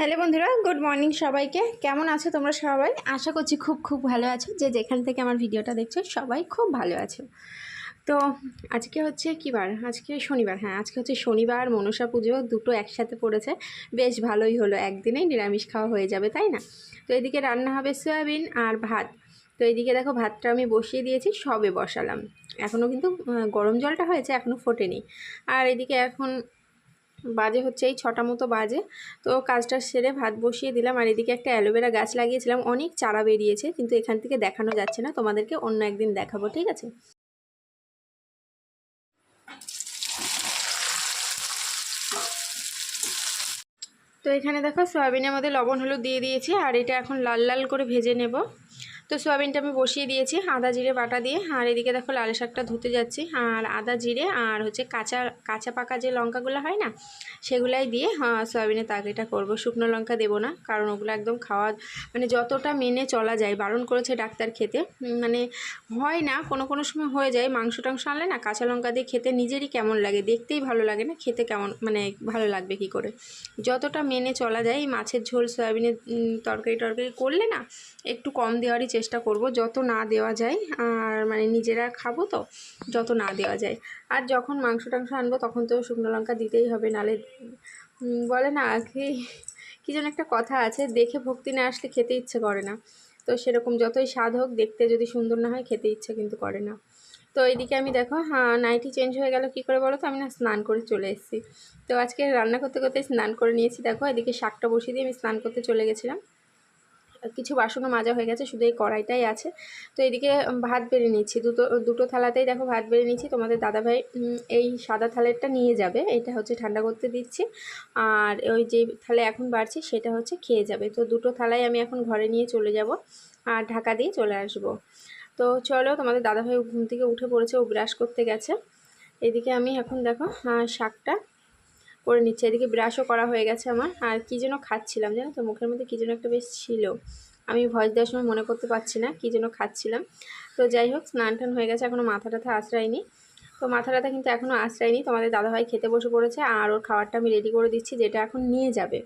Hello বন্ধুরা, good morning সবাইকে। কেমন আছো তোমরা সবাই? আশা করছি খুব খুব ভালো আছো। যে যেখান থেকে আমার ভিডিওটা দেখছ, সবাই খুব ভালো আছো। তো আজকে হচ্ছে কী বার? আজকে শনিবার হ্যাঁ আজকে হচ্ছে শনিবার, মনসা পুজো, দুটো একসাথে পড়েছে। বেশ ভালোই হলো, একদিনেই নিরামিষ খাওয়া হয়ে যাবে, তাই না? তো এদিকে রান্না হবে সয়াবিন আর ভাত। তো এদিকে দেখো, ভাতটা আমি বসিয়ে দিয়েছি, সবে বসালাম। এখনও কিন্তু গরম জলটা হয়েছে এখনও ফোটেনি। আর এদিকে এখন বাজে হচ্ছে, এই ছটা মতো বাজে। তো কাজটা সেরে ভাত বসিয়ে দিলাম, আর এদিকে একটা অ্যালোভেরা গাছ লাগিয়েছিলাম, অনেক চারা বেরিয়েছে, কিন্তু এখান থেকে দেখানো যাচ্ছে না, তোমাদেরকে অন্য একদিন দেখাবো, ঠিক আছে? তো এখানে দেখো, সয়াবিনের মধ্যে লবণ, হলুদ দিয়ে দিয়েছি, আর এটা এখন লাল লাল করে ভেজে নেব। তো সোয়াবিনটা আমি বসিয়ে দিয়েছি, আদা, জিরে, বাটা দিয়ে। আর এদিকে দেখো লাল শাকটা ধুতে যাচ্ছি। আর আদা, জিরে আর হচ্ছে কাঁচা কাঁচা পাকা যে লঙ্কাগুলো হয় না, সেগুলাই দিয়ে সয়াবিনের তরকারিটা করব। শুকনো লঙ্কা দেবো না, কারণ ওগুলো একদম খাওয়া মানে যতটা মেনে চলা যায়, বারণ করেছে ডাক্তার খেতে মানে হয় না, কোনো কোনো সময় হয়ে যায়। মাংস টাংস আনলে না, কাঁচা লঙ্কা দিয়ে খেতে নিজেরই কেমন লাগে, দেখতেই ভালো লাগে না, খেতে কেমন মানে ভালো লাগবে কি করে? যতটা মেনে চলা যায়, মাছের ঝোল, সয়াবিনের তরকারি টরকারি করলে না, একটু কম দেওয়ারই চেষ্টা করব যত না দেওয়া যায়, আর মানে নিজেরা খাব তো, যত না দেওয়া যায়। আর যখন মাংস টাংস আনব তখন তো শুকনো লঙ্কা দিতেই হবে, নালে বলে না কি, কী যেন একটা কথা আছে, দেখে ভক্তি না আসলে খেতে ইচ্ছে করে না। তো সেরকম যতই স্বাদ হোক, দেখতে যদি সুন্দর না হয়, খেতে ইচ্ছে কিন্তু করে না। তো এইদিকে আমি দেখো হ্যাঁ নাইটি চেঞ্জ হয়ে গেল, কী করে বলো তো, আমি না স্নান করে চলে এসেছি। তো আজকে রান্না করতে করতে স্নান করে নিয়েছি, দেখো, এদিকে শাকটা বসিয়ে দিয়ে আমি স্নান করতে চলে গেছিলাম। কিছু বাসনও মাজা হয়ে গেছে, শুধু এই কড়াইটাই আছে। তো এদিকে ভাত বেড়ে নিচ্ছি। দুটো দুটো থালাতেই দেখো ভাত বেড়ে নিচ্ছি। তোমাদের দাদাভাই এই সাদা থালেরটা নিয়ে যাবে। এটা হচ্ছে ঠান্ডা করতে দিচ্ছি। আর ওই যে থালে এখন বাড়ছি, সেটা হচ্ছে খেয়ে যাবে। তো দুটো থালাই আমি এখন ঘরে নিয়ে চলে যাব আর ঢাকা দিয়ে চলে আসব। তো চলো, তোমাদের দাদাভাই ঘুম থেকে উঠে পড়েছে, ও ব্রাশ করতে গেছে। এদিকে আমি এখন দেখো শাকটা করে নিচ্ছি। এদিকে ব্রাশও করা হয়ে গেছে আমার। আর কী যেন খাচ্ছিলাম জানো তো? মুখের মধ্যে কী যেন একটা বেশ ছিল। আমি ভয়েস দেওয়ার সময় মনে করতে পারছি না কী যেন খাচ্ছিলাম। তো যাই হোক, স্নান টান হয়ে গেছে। এখনও মাথা টাথা আশ্রয়নি। তো মাথা টাথা কিন্তু এখনও আশ্রয়নি। তোমাদের দাদাভাই খেতে বসে পড়েছে। আর ওর খাবারটা আমি রেডি করে দিচ্ছি, যেটা এখন নিয়ে যাবে।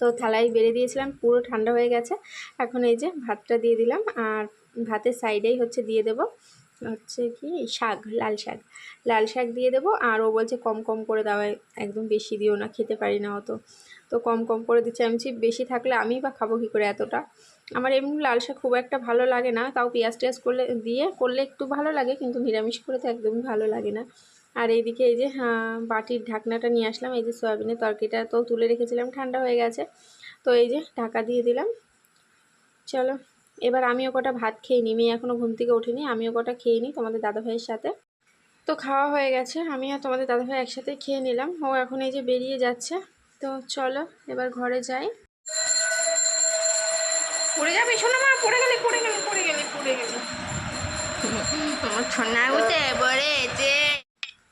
তো থালায় বেড়ে দিয়েছিলাম, পুরো ঠান্ডা হয়ে গেছে। এখন এই যে ভাতটা দিয়ে দিলাম। আর ভাতের সাইডেই হচ্ছে দিয়ে দেবো। হচ্ছে কি শাক লাল শাক। লাল শাক দিয়ে দেবো আর ও বলছে কম কম করে দাও একদম বেশি দিও না খেতে পারি না অত। তো কম কম করে দিচ্ছি। আমি বেশি থাকলে আমি বা খাব কী করে এতটা? আমার এমনি লাল শাক খুব একটা ভালো লাগে না। তাও পেঁয়াজ টেয়াজ করলে দিয়ে করলে একটু ভালো লাগে কিন্তু নিরামিষ করে তো একদমই ভালো লাগে না। আর এইদিকে এই যে হ্যাঁ, বাটির ঢাকনাটা নিয়ে আসলাম। এই যে সয়াবিনের তরকারিটা তো তুলে রেখেছিলাম ঠান্ডা হয়ে গেছে। তো এই যে ঢাকা দিয়ে দিলাম। চলো। এবার আমিও কটা ভাত খেয়ে নিই মেয়ে এখনও ঘুম থেকে ওঠেনি, আমিও কটা খেয়ে নিই তোমাদের দাদাভাইয়ের সাথে। তো খাওয়া হয়ে গেছে আমি আর তোমাদের দাদাভাই একসাথে খেয়ে নিলাম, ও এখন এই যে বেরিয়ে যাচ্ছে, তো চলো এবার ঘরে যাই। পড়ে যাবে, শোনো মা, পড়ে গেলে পড়ে গেলে পড়ে গেলে পড়ে গেলে। ছন্না উঠে পড়েছে।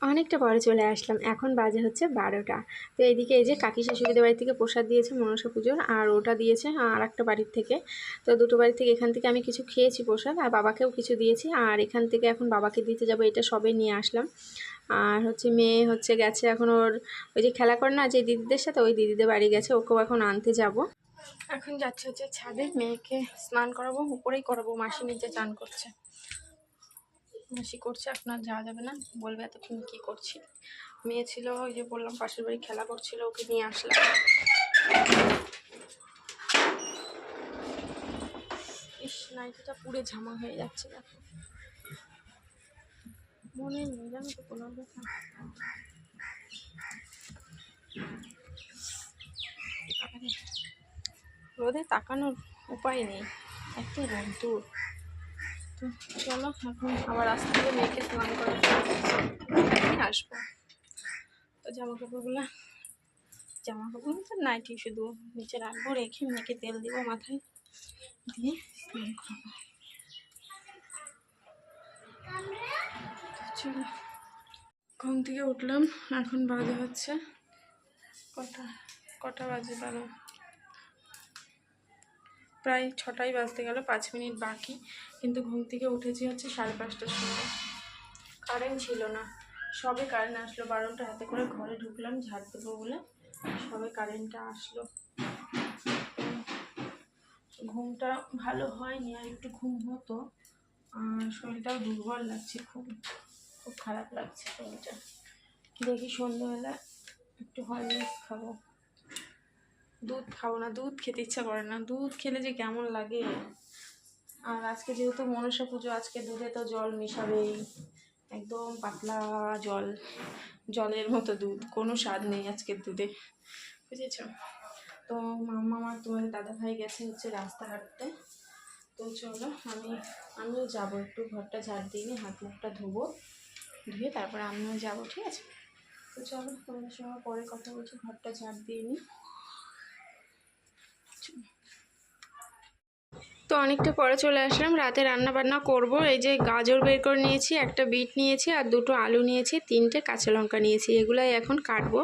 অনেকটা পরে চলে আসলাম। এখন বাজে হচ্ছে বারোটা। তো এইদিকে এই যে কাকি শাশুড়িদের বাড়ি থেকে প্রসাদ দিয়েছে মনসা পুজোর, আর ওটা দিয়েছে আর একটা বাড়ির থেকে। তো দুটো বাড়ি থেকে এখান থেকে আমি কিছু খেয়েছি প্রসাদ, আর বাবাকেও কিছু দিয়েছি, আর এখান থেকে এখন বাবাকে দিতে যাব, এটা সবে নিয়ে আসলাম। আর হচ্ছে মেয়ে হচ্ছে গেছে এখন ওর, ওই যে খেলা করে না যে দিদিদের সাথে, ওই দিদিদের বাড়ি গেছে, ওকেও এখন আনতে যাব। এখন যাচ্ছে হচ্ছে ছাদে, মেয়েকে স্নান করাবো, উপরেই করাবো, মাসি নিচে চান করছে। মাসি করছে, আপনার যাওয়া যাবে না? বলবে এতক্ষণ কী করছি? মেয়ে ছিল, ওই যে বললাম, পাশের বাড়ি খেলা করছিল, ওকে নিয়ে আসলাম। ইস, নাইটিটা পুড়ে ঝামা হয়ে যাচ্ছে, দেখো। মনে নেই, জানো তো, কোনো রোদে তাকানোর উপায় নেই এত রোদ্দুর চলো, এখন আবার আসতে হবে মেয়েকে স্নান জন্য আসব। তো জামা কাপড়গুলো জামা কাপড় তো নাইটি শুধু নিচে রাখব, রেখে মেয়েকে তেল দিব মাথায়। দিয়ে স্নান করব। চলো, ঘুম থেকে উঠলাম, এখন বাজে হচ্ছে কটা কটা বাজে বারো। প্রায় ছটাই বাজতে গেল, পাঁচ মিনিট বাকি। কিন্তু ঘুম থেকে উঠেছি হচ্ছে সাড়ে পাঁচটার সময়। কারেন্ট ছিল না। সবে কারেন্ট আসলো, বারোটা হাতে করে ঘরে ঢুকলাম, ঝাড় দেবো বলে সবে কারেন্টটা আসলো। ঘুমটা ভালো হয়নি, আর একটু ঘুম হতো। আর শরীরটাও দুর্বল লাগছে খুব খুব খারাপ লাগছে শরীরটা। দেখি সন্ধ্যাবেলা একটু হরলিক্স খাব। দুধ খাব না, দুধ খেতে ইচ্ছা করে না। দুধ খেলে যে কেমন লাগে? আর আজকে যেহেতু মনসা পুজো, আজকে দুধে তো জল মেশাবেই। একদম পাতলা জল, জলের মতো দুধ, কোনো স্বাদ নেই আজকের দুধে। বুঝেছ? তো মাম্মা আমার তোমাদের দাদা ভাই গেছে হচ্ছে রাস্তা হাঁটতে তো চলো, আমি, আমিও যাব একটু, ঘরটা ঝাড় দিয়ে নিয়ে হাত মুখটা ধোবো, ধুয়ে তারপরে আমিও যাব, ঠিক আছে? তো চলো, তোমাদের সঙ্গে পরে কথা বলছি, ঘরটা ঝাড় দিয়ে নিই। question. তো অনেকটা পরে চলে আসলাম। রাতে রান্না বান্না করব। এই যে গাজর বের করে নিয়েছি, একটা বিট নিয়েছি আর দুটো আলু নিয়েছি, তিনটে কাঁচা লঙ্কা নিয়েছি। এগুলাই এখন কাটবো।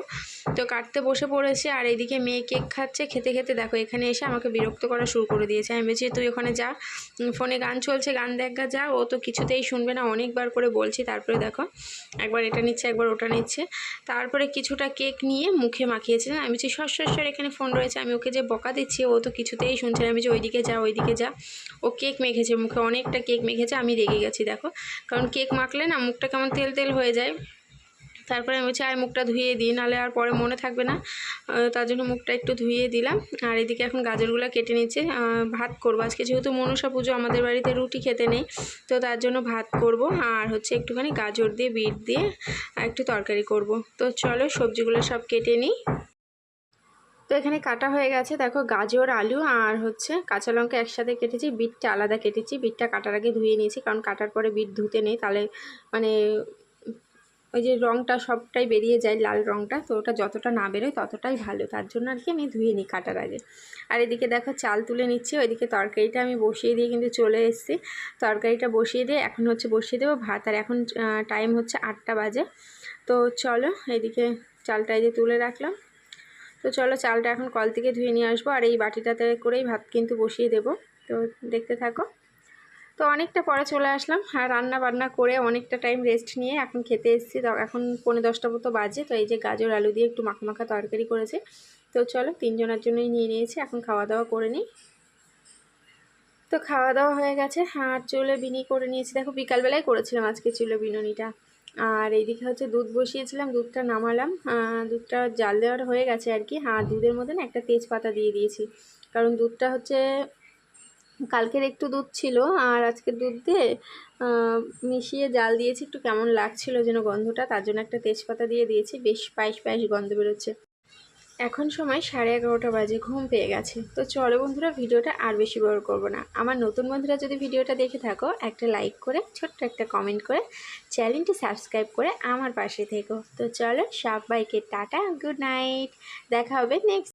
তো কাটতে বসে পড়েছি আর এইদিকে মেয়ে কেক খাচ্ছে। খেতে খেতে দেখো এখানে এসে আমাকে বিরক্ত করা শুরু করে দিয়েছে। আমি বলছি, তুই ওখানে যা। ফোনে গান চলছে, গান দেখা যা। ও তো কিছুতেই শুনবে না। অনেকবার করে বলছি। তারপরে দেখো, একবার এটা নিচ্ছে, একবার ওটা নিচ্ছে। তারপরে কিছুটা কেক নিয়ে মুখে মাখিয়েছে। আমি বলছি, সর সর এখানে ফোন রয়েছে। আমি ওকে যে বকা দিচ্ছি, ও তো কিছুতেই শুনছে না। আমি যে ওইদিকে যা ওইদিকে যা। ও কেক মেখেছে, মুখে অনেকটা কেক মেখেছে, আমি রেগে গেছি, দেখো। কারণ কেক মাখলে না মুখটা কেমন তেল তেল হয়ে যায়। তারপরে আমি বলছি আর মুখটা ধুয়ে দিই নাহলে আর পরে মনে থাকবে না। তার জন্য মুখটা একটু ধুয়ে দিলাম। আর এদিকে এখন গাজরগুলো কেটে নিচ্ছে। ভাত করব। আজকে যেহেতু মনসা পুজো, আমাদের বাড়িতে রুটি খেতে নেই, তো তার জন্য ভাত করব। আর হচ্ছে একটুখানি গাজর দিয়ে, বিট দিয়ে একটু তরকারি করব। তো চলো সবজিগুলো সব কেটে নিই। তো এখানে কাটা হয়ে গেছে। দেখো গাজর, আলু আর হচ্ছে কাঁচা লঙ্কা একসাথে কেটেছি। বিটটা আলাদা কেটেছি। বিটটা কাটার আগে ধুয়ে নিয়েছি, কারণ কাটার পরে বিট ধুতে নেই। তাহলে মানে ওই যে রঙটা সবটাই বেরিয়ে যায় লাল রঙটা তো ওটা যতটা না বেরোয় ততটাই ভালো। তার জন্য আর কি আমি ধুয়ে নিই কাটার আগে। আর এদিকে দেখো চাল তুলে নিচ্ছি। ওইদিকে তরকারিটা আমি বসিয়ে দিয়ে কিন্তু চলে এসেছি। তরকারিটা বসিয়ে দিয়ে এখন হচ্ছে বসিয়ে দেবো ভাত। আর এখন টাইম হচ্ছে আটটা বাজে। তো চলো এদিকে চালটা এই যে তুলে রাখলাম। তো চলো চালটা এখন কল থেকে ধুয়ে নিয়ে আসব আর এই বাটিটাতে করেই ভাত কিন্তু বসিয়ে দেবো। তো দেখতে থাকো। তো অনেকটা পরে চলে আসলাম আর রান্না বান্না করে অনেকটা টাইম রেস্ট নিয়ে এখন খেতে এসেছি। এখন পৌনে দশটা মতো বাজে, তো এই যে গাজর, আলু দিয়ে একটু মাখা মাখা তরকারি করেছে। তো চলো তিনজনের জন্যই নিয়ে নিয়েছি, এখন খাওয়া দাওয়া করে নিই। তো খাওয়া দাওয়া হয়ে গেছে, আর চুলে বিনি করে নিয়েছি। দেখো বিকালবেলায় করেছিলাম আজকে চুলে বিনুনিটা। আর এইদিকে হচ্ছে দুধ বসিয়েছিলাম, দুধটা নামালাম। দুধটা জাল দেওয়ার হয়ে গেছে আর কি। হ্যাঁ দুধের মধ্যে না একটা তেজপাতা দিয়ে দিয়েছি। কারণ দুধটা হচ্ছে কালকের একটু দুধ ছিল, আর আজকে দুধ দিয়ে মিশিয়ে জাল দিয়েছি। একটু কেমন লাগছিল যেন গন্ধটা, তার জন্য একটা তেজপাতা দিয়ে দিয়েছি। বেশ পায়েস পায়েস গন্ধ বেরোচ্ছে। এখন সময় সাড়ে এগারোটা বাজে, ঘুম পেয়ে গেছে। তো চলো বন্ধুরা, ভিডিওটা আর বেশি বড় করব না। আমার নতুন বন্ধুরা যদি ভিডিওটা দেখে থাকো, একটা লাইক করে, ছোট্ট একটা কমেন্ট করে, চ্যানেলটি সাবস্ক্রাইব করে আমার পাশে থেকো। তো চলো সবাইকে টাটা গুড নাইট দেখা হবে নেক্সট